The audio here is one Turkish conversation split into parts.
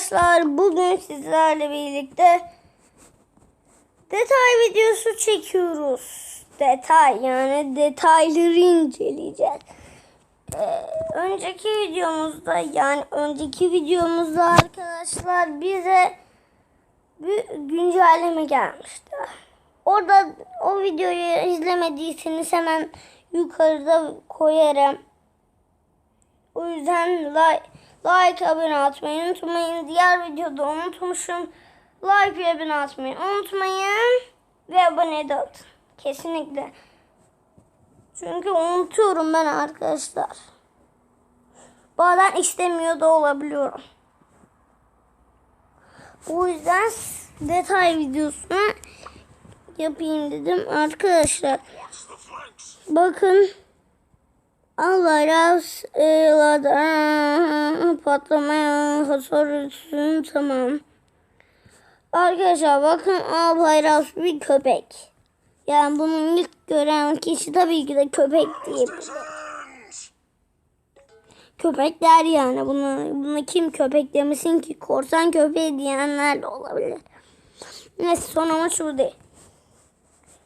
arkadaşlar bugün sizlerle birlikte detay videosu çekiyoruz. Detay yani detayları inceleyeceğiz. Ee, önceki videomuzda yani önceki videomuzda arkadaşlar bize bir güncelleme gelmişti. Orada o videoyu izlemediyseniz hemen yukarıda koyarım. O yüzden like, like abone atmayı unutmayın. Diğer videoda unutmuşum. Like ve abone atmayı unutmayın. Ve abone de atın. Kesinlikle. Çünkü unutuyorum ben arkadaşlar. Bazen istemiyor da olabiliyorum. O yüzden detay videosunu yapayım dedim arkadaşlar. Bakın Allah razı eylesin patlamaya hasar etsin tamam. Arkadaşlar bakın Albayrak bir köpek. Yani bunun ilk gören kişi tabii ki de köpek diyebilir. Köpekler yani. Buna, buna kim köpek demesin ki? Korsan köpeği diyenler de olabilir. Neyse sonumuz şu değil.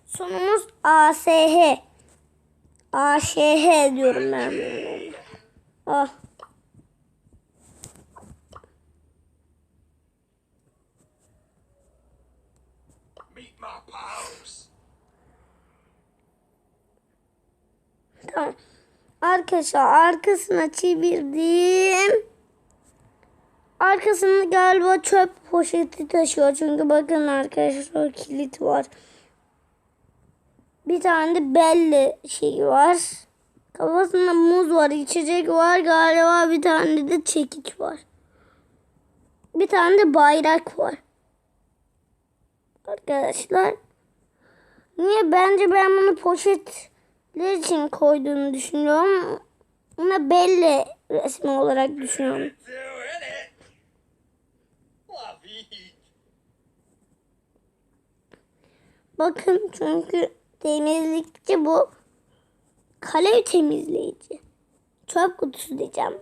Sonumuz ASH. AŞH diyorum ben. Ah. Tamam. Arkadaşlar arkasına çevirdim. Arkasında galiba çöp poşeti taşıyor. Çünkü bakın arkadaşlar kilit var. Bir tane de belli şey var. Kafasında muz var, içecek var. Galiba bir tane de çekiç var. Bir tane de bayrak var. Arkadaşlar. Niye? Bence ben bunu poşetler için koyduğunu düşünüyorum. Ona belli resmi olarak düşünüyorum. Bakın çünkü temizlikçi bu. Kale temizleyici. Çöp kutusu diyeceğim.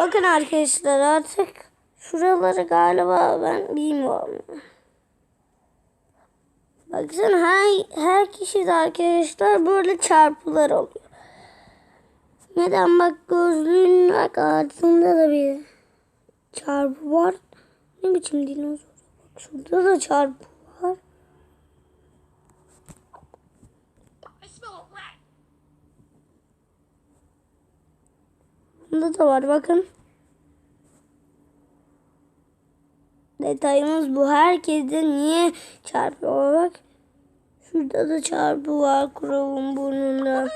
Bakın arkadaşlar artık şuraları galiba ben bilmiyorum. Baksana her, her kişi de arkadaşlar böyle çarpılar oluyor. Neden bak gözlüğün bak altında da bir çarpı var. Ne biçim dinozor? Bak şurada da çarpı var. Bunda da var bakın. Detayımız bu. Herkeste niye çarpıyor bak. Şurada da çarpı var Crow'un burnunda.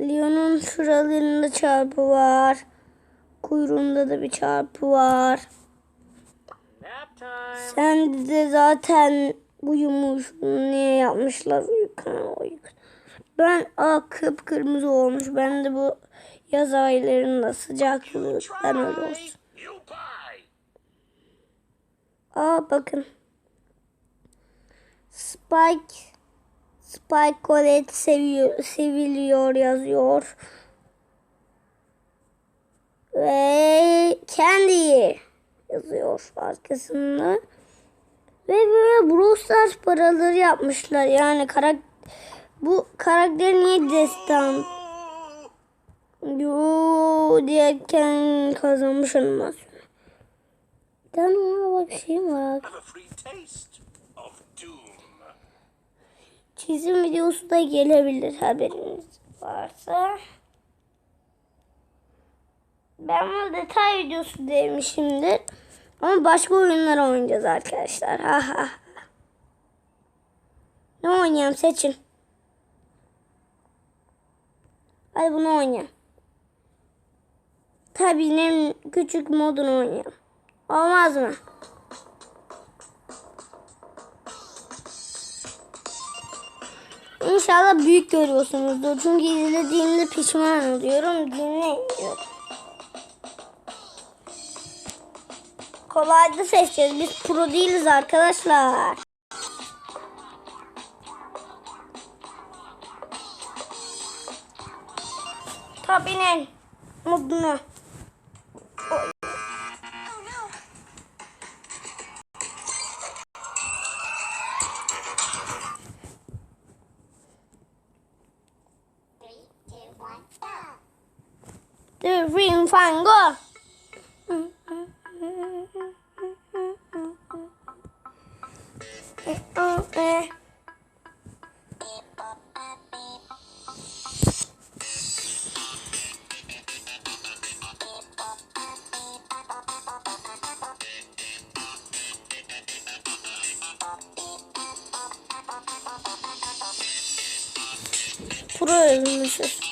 Leon'un şuralarında çarpı var. Kuyruğunda da bir çarpı var. Sen de zaten uyumuş. Niye yapmışlar uyukana uyuk. Ben aa kıpkırmızı olmuş. Ben de bu yaz aylarında sıcaklığından öyle olsun. Aa bakın. Spike Spike Colette seviyor, seviliyor yazıyor. Ve Candy yazıyor arkasında. Ve böyle Brawl Stars paraları yapmışlar. Yani karak bu karakter niye destan yo diyerken kazanmış animasyon. Bir tane ona bak şey var. Have a free taste of doom. Çizim videosu da gelebilir haberiniz varsa. Ben bunu detay videosu demişimdir. Ama başka oyunlar oynayacağız arkadaşlar. Ha ha. Ne oynayalım seçin. Hadi bunu oynayalım. Tabii en küçük modunu oynayalım. Olmaz mı? İnşallah büyük görüyorsunuzdur. Çünkü izlediğimde pişman oluyorum. Dinleyin diyorum. Kolayda seçeceğiz. Biz pro değiliz arkadaşlar. Tabii 방구. 불을 누르셨어.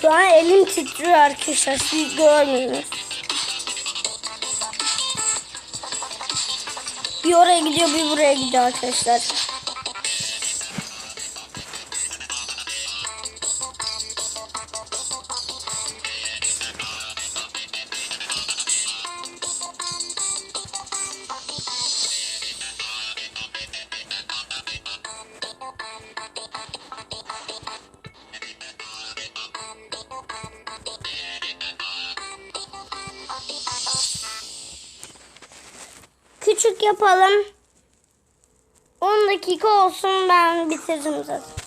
Şu an elim titriyor arkadaşlar. Siz görmüyorsunuz. Bir oraya gidiyor bir buraya gidiyor arkadaşlar. Yapalım. 10 dakika olsun ben bitiririm zaten.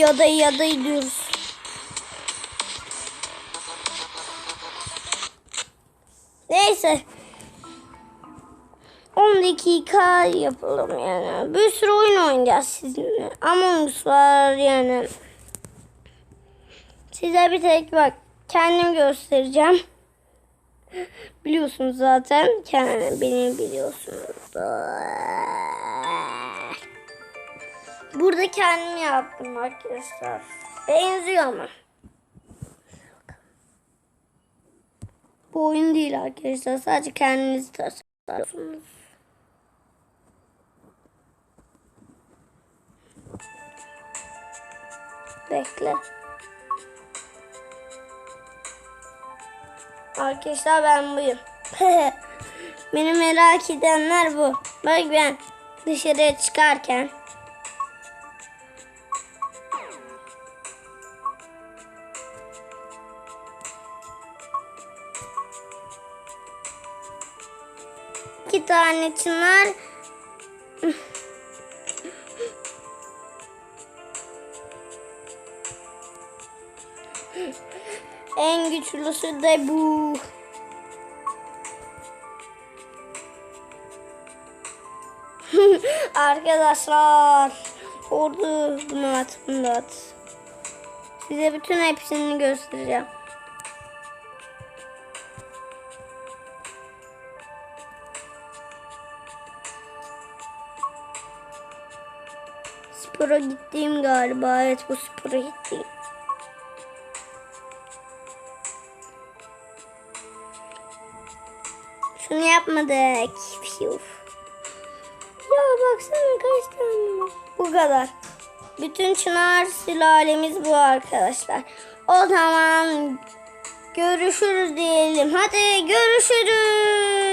Ya da ya da gidiyoruz. Neyse. 10 dakika yapalım yani. Bir sürü oyun oynayacağız sizinle. Among Us var yani. Size bir tek bak kendim göstereceğim. Biliyorsunuz zaten. Kendim beni biliyorsunuz. Burada kendim yaptım arkadaşlar. Benziyor ama. Bu oyun değil arkadaşlar. Sadece kendiniz tasarlıyorsunuz. Bekle. Arkadaşlar ben buyum. Beni merak edenler bu. Bak ben dışarıya çıkarken tane çınar en güçlüsü de bu. Arkadaşlar ordu bunu at bunu at. Size bütün hepsini göstereceğim. Spora gittiğim galiba. Evet bu spora gittiğim. Şunu yapmadık. Piyuf. Ya baksana kaç tane var. Bu kadar. Bütün çınar sülalemiz bu arkadaşlar. O zaman görüşürüz diyelim. Hadi görüşürüz.